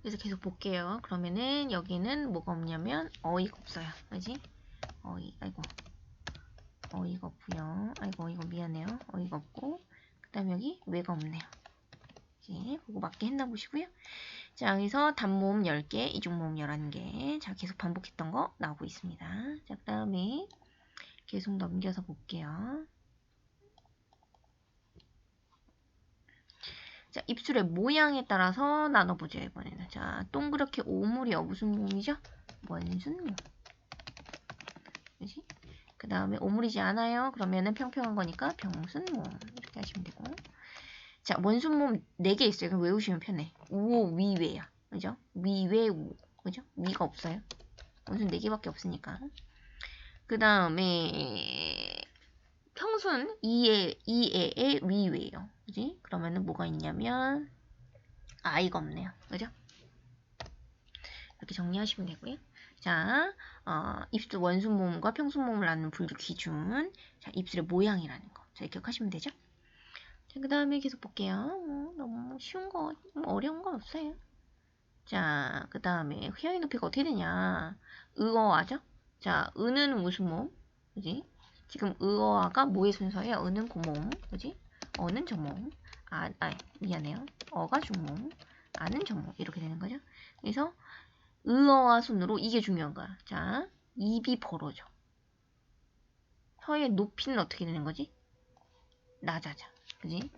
그래서 계속 볼게요. 그러면은 여기는 뭐가 없냐면 어이가 없어요. 그지? 어이, 아이고. 어이가 없고요. 아이고, 어이가 미안해요. 어이가 없고. 그 다음에 여기 왜가 없네요. 이제 그거 맞게 했나 보시고요. 자, 여기서 단모음 10개, 이중모음 11개. 자, 계속 반복했던 거 나오고 있습니다. 자, 그 다음에 계속 넘겨서 볼게요. 자, 입술의 모양에 따라서 나눠보죠, 이번에는. 자, 동그랗게 오물이요. 무슨 모음이죠? 원순모음. 그지? 그 다음에 오물이지 않아요. 그러면은 평평한 거니까 병순모음. 이렇게 하시면 되고. 자, 원순모음 4개 있어요. 그럼 외우시면 편해. 우오, 위, 외야. 그죠? 위, 외, 우. 그죠? 위가 없어요. 원순 4개밖에 없으니까. 그 다음에 평순 2에, 2에의 위외예요. 그러면은 뭐가 있냐면 아이가 없네요. 그죠? 이렇게 정리하시면 되고요. 자, 어, 입술 원순 모음과 평순 모음을 낳는 분류 기준. 자, 입술의 모양이라는 거. 자, 기억하시면 되죠? 자, 그 다음에 계속 볼게요. 어, 너무 쉬운 거, 어려운 건 없어요. 자, 그 다음에 휘어의 높이가 어떻게 되냐. 의어하죠? 자, 은은 무슨 모음? 그지? 지금 의어가 뭐의 순서예요? 은은 고모음. 그지? 어는 저모음. 아, 아, 미안해요. 어가 중모음. 아는 저모음. 이렇게 되는 거죠. 그래서 의어와 순으로 이게 중요한 거야. 자, 입이 벌어져. 혀의 높이는 어떻게 되는 거지? 낮아져. 그지?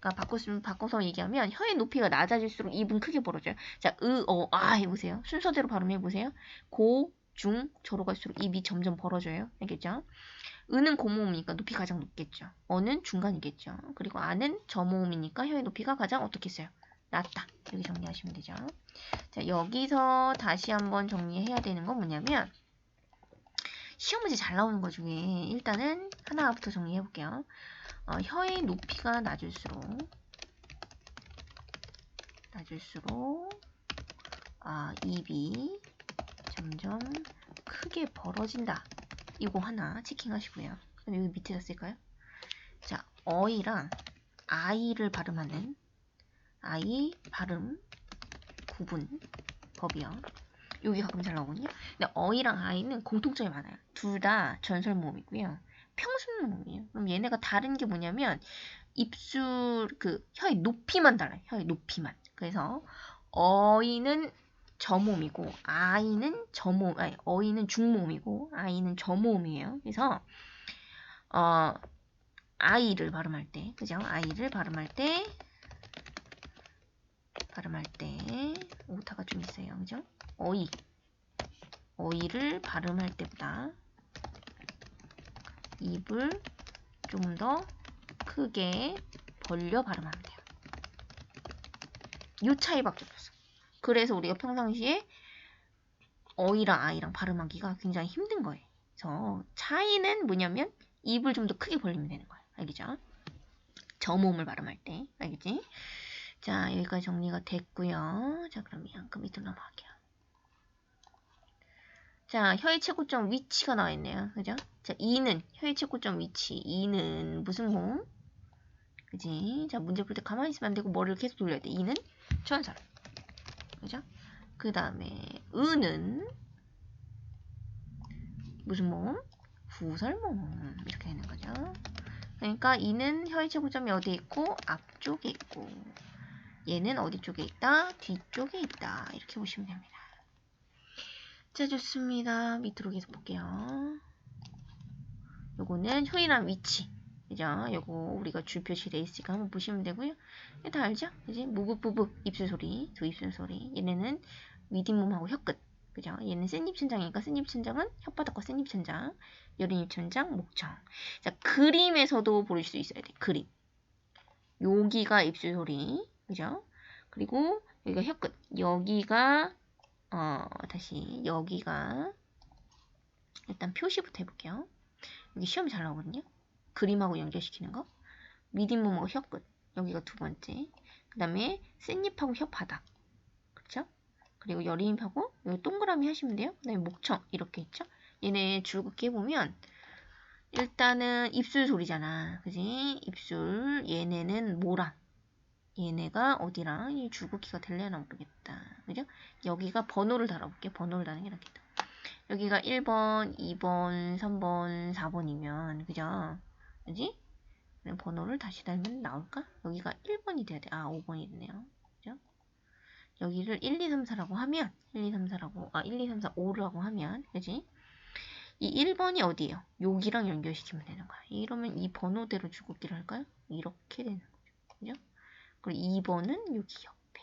그러니까 바꿨으면 바꿔서 얘기하면 혀의 높이가 낮아질수록 입은 크게 벌어져요. 자, 의, 어, 아 해보세요. 순서대로 발음해 보세요. 고, 중, 저로 갈수록 입이 점점 벌어져요. 알겠죠? 은은 고모음이니까 높이 가장 높겠죠. 어는 중간이겠죠. 그리고 아는 저모음이니까 혀의 높이가 가장 어떻겠어요? 낮다. 여기 정리하시면 되죠. 자, 여기서 다시 한번 정리해야 되는 건 뭐냐면 시험 문제 잘 나오는 것 중에 일단은 하나부터 정리해 볼게요. 어, 혀의 높이가 낮을수록 낮을수록 아, 입이 점점 크게 벌어진다. 이거 하나 체킹하시고요. 그럼 여기 밑에다 쓸까요? 자, 어이랑 아이를 발음하는 아이 발음 구분 법이요. 여기 가끔 잘 나오거든요. 근데 어이랑 아이는 공통점이 많아요. 둘 다 전설 모음이고요. 평순 모음이에요. 그럼 얘네가 다른 게 뭐냐면 입술 그 혀의 높이만 달라요. 혀의 높이만. 그래서 어이는 저모음이고 아이는 저모음 아니 어이는 중모음이고 아이는 저모음이에요. 그래서 어 아이를 발음할 때 그죠? 아이를 발음할 때 발음할 때 오타가 좀 있어요. 그죠? 어이 어이를 발음할 때보다 입을 좀더 크게 벌려 발음하면 돼요. 이 차이밖에 없어. 그래서 우리가 평상시에 어이랑 아이랑 발음하기가 굉장히 힘든 거예요. 그래서 차이는 뭐냐면 입을 좀 더 크게 벌리면 되는 거예요. 알겠죠? 저모음을 발음할 때. 알겠지? 자, 여기까지 정리가 됐고요. 자, 그러면 그 밑으로 넘어갈게요. 자, 혀의 최고점 위치가 나와 있네요. 그죠? 자, 2는 혀의 최고점 위치. 2는 무슨 모음? 그지? 자, 문제 풀 때 가만히 있으면 안 되고 머리를 계속 돌려야 돼. 2는 전설. 그죠? 그 다음에 은은 무슨? 후설 모음. 이렇게 되는 거죠. 그러니까 이는 혀의 최고점이 어디에 있고 앞쪽에 있고 얘는 어디 쪽에 있다? 뒤쪽에 있다. 이렇게 보시면 됩니다. 자, 좋습니다. 밑으로 계속 볼게요. 요거는 효이란 위치. 그죠? 요거 우리가 줄 표시돼 있으니까 한번 보시면 되고요. 다 알죠? 그지? 무브부브 입술 소리, 두 입술 소리. 얘네는 위뒷몸하고 혀끝. 그죠? 얘는 센입 천장이니까 센입 천장은 혓바닥과 센입 천장, 여린입 천장, 목청. 자, 그림에서도 볼수 있어야 돼. 그림. 여기가 입술 소리. 그죠? 그리고 여기가 혀끝. 여기가 어, 다시 여기가 일단 표시부터 해볼게요. 여기 시험이 잘 나오거든요. 그림하고 연결시키는 거. 미뒷몸하고 혀끝. 여기가 두 번째. 그 다음에 센입하고 혀바닥. 그렇죠? 그리고 여림입하고 여기 동그라미 하시면 돼요. 그 다음에 목청 이렇게 있죠. 얘네 줄긋기 해보면 일단은 입술 소리잖아. 그지? 입술. 얘네는 모랑. 얘네가 어디랑 이 줄긋기가 될려나 모르겠다. 그죠? 여기가 번호를 달아볼게요. 번호를 다는 게 낫겠다. 여기가 1번, 2번, 3번, 4번이면 그죠? 그지? 번호를 다시 달면 나올까? 여기가 1번이 돼야 돼. 아, 5번이 되네요. 그죠? 여기를 1, 2, 3, 4라고 하면 1, 2, 3, 4라고 아, 1, 2, 3, 4, 5라고 하면 그지? 이 1번이 어디예요? 여기랑 연결시키면 되는 거야. 이러면 이 번호대로 주긋기를 할까요? 이렇게 되는 거죠. 그죠? 그리고 2번은 여기 옆에.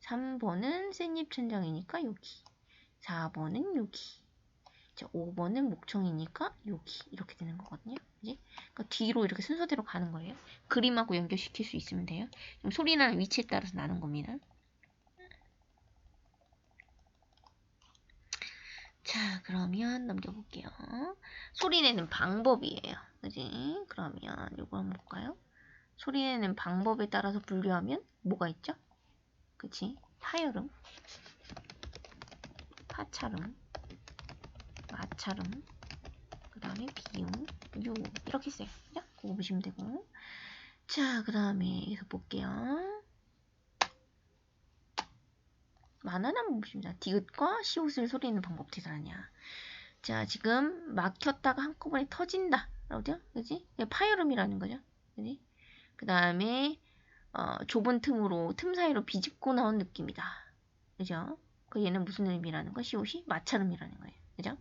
3번은 샌잎 천장이니까 여기. 4번은 여기. 자, 5번은 목청이니까 여기. 이렇게 되는 거거든요. 그지? 그러니까 뒤로 이렇게 순서대로 가는 거예요. 그림하고 연결시킬 수 있으면 돼요. 그럼 소리 나는 위치에 따라서 나는 겁니다. 자, 그러면 넘겨볼게요. 소리 내는 방법이에요. 그지? 그러면 이거 한번 볼까요? 소리 내는 방법에 따라서 분류하면 뭐가 있죠? 그치? 파열음, 파차름, 마차름, 그 다음에 비음, 유 이렇게 써요. 그죠? 그거 보시면 되고 자, 그 다음에 여기서 볼게요. 만화는 한번 보십니다. 디귿과 시옷을 소리내는 방법 다르냐. 자, 지금 막혔다가 한꺼번에 터진다. 라고죠? 그지? 파열음이라는 거죠. 그지? 그 다음에 어, 좁은 틈으로 틈 사이로 비집고 나온 느낌이다. 그죠? 그 얘는 무슨 의미라는 거? 시옷이 마찰음이라는 거예요. 그죠?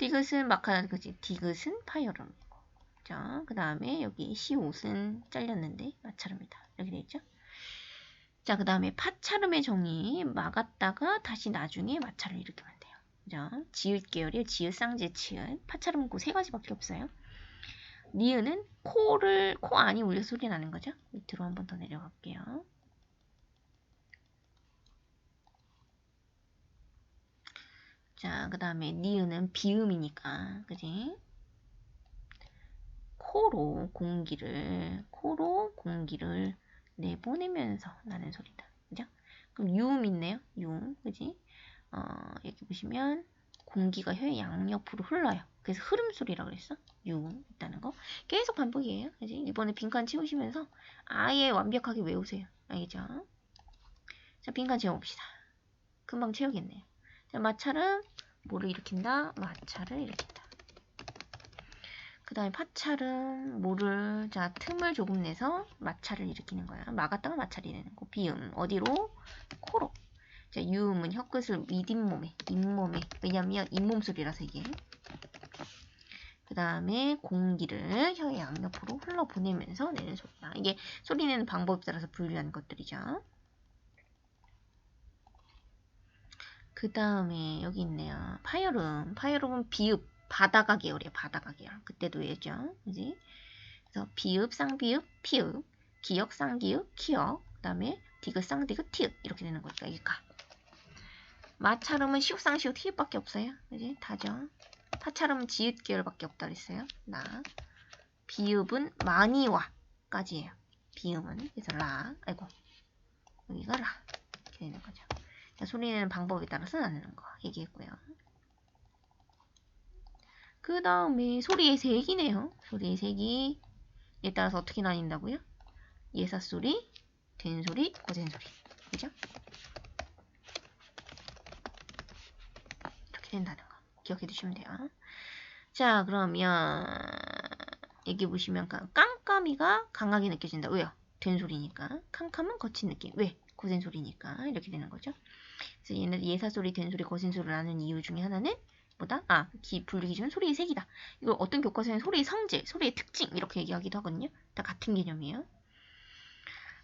디귿은 막하다 그지? 디귿은 파열음이고. 자, 그 다음에 여기 시옷은 잘렸는데 마찰음이다. 이렇게 돼 있죠? 자, 그 다음에 파차름의 정의 막았다가 다시 나중에 마찰을 일으키면 돼요. 그죠? 지읒 계열이 지읒, 쌍지읒, 치읒. 파차름은 그세 가지밖에 없어요. 니은은 코를 코 안이 울려 소리 나는 거죠. 밑으로 한 번 더 내려갈게요. 자, 그 다음에 니은은 비음이니까, 그지? 코로 공기를, 코로 공기를 내보내면서 나는 소리다. 그죠? 그럼 유음 있네요. 유음, 그지? 어, 여기 보시면 공기가 혀의 양옆으로 흘러요. 그래서 흐름 소리라 그랬어. 유음 있다는 거. 계속 반복이에요. 그지? 이번에 빈칸 채우시면서 아예 완벽하게 외우세요. 알겠죠? 자, 빈칸 채워봅시다. 금방 채우겠네요. 자, 마찰은 뭐를 일으킨다? 마찰을 일으킨다. 그 다음에 파찰은 뭐를 자 틈을 조금 내서 마찰을 일으키는 거야. 막았다가 마찰이 되는 거. 비음 어디로? 코로. 자 유음은 혀끝을 윗잇몸에 잇몸에 왜냐면 잇몸 소리라서 이게. 그 다음에 공기를 혀의 양옆으로 흘러보내면서 내는 소리다. 이게 소리 내는 방법에 따라서 분류하는 것들이죠. 그 다음에 여기 있네요. 파열음. 파열음은 비읍. 바다가 계열이에요. 바다가 계열. 그때도 예죠. 그지? 그래서 비읍, 쌍비읍, 피읍, 기역, 쌍기읍, 키역, 그 다음에 디귿, 쌍디귿, 티읍 이렇게 되는 거니까 이게 가. 마차름은 시옷, 쌍시옷, 티읍밖에 없어요. 그지? 다죠. 파차름은 지읒 계열밖에 없다 그랬어요. 나. 비읍은 마니와까지예요. 비음은 그래서 라. 아이고. 여기가 라. 이렇게 되는 거죠. 자, 소리 내는 방법에 따라서 나누는 거 얘기했고요. 그 다음에 소리의 색이네요. 소리의 색이 에 따라서 어떻게 나뉜다고요? 예사소리, 된소리, 고된소리. 그죠? 이렇게 된다는 거. 기억해 두시면 돼요. 자, 그러면 여기 보시면 깜깜이가 강하게 느껴진다. 왜요? 된소리니까. 캄캄은 거친 느낌. 왜? 고된 소리니까. 이렇게 되는 거죠. 그래서 얘는 예사소리, 된소리, 거센소리를 하는 이유 중에 하나는 보다 아 기, 분류 기준은 소리의 색이다. 이거 어떤 교과서에는 소리의 성질, 소리의 특징 이렇게 얘기하기도 하거든요. 다 같은 개념이에요.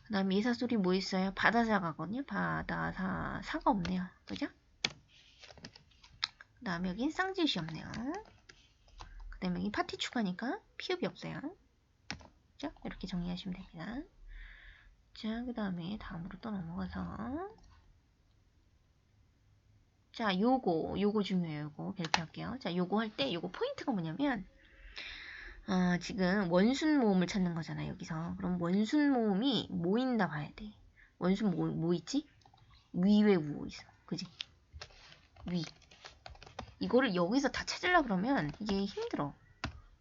그 다음에 예사 소리 뭐 있어요? 바다사가거든요. 바다사 사가 없네요. 그죠? 그 다음에 여긴 쌍지읒이 없네요. 그 다음에 여기 파티 추가니까 피읍이 없어요. 그죠? 이렇게 정리하시면 됩니다. 자, 그 다음에 다음으로 또 넘어가서 자, 요거, 요거 중요해요. 요거 발표할게요. 자, 요거 할 때 요거 포인트가 뭐냐면 어, 지금 원순 모음을 찾는 거잖아, 여기서. 그럼 원순 모음이 모인다 봐야 돼. 원순 모, 뭐 있지? 위외 우 있어. 그지? 위. 이거를 여기서 다 찾으려 그러면 이게 힘들어.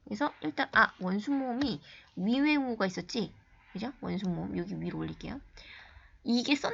그래서 일단 아, 원순 모음이 위외 우가 있었지? 그죠? 원숭모음 여기 위로 올릴게요. 이게 썼는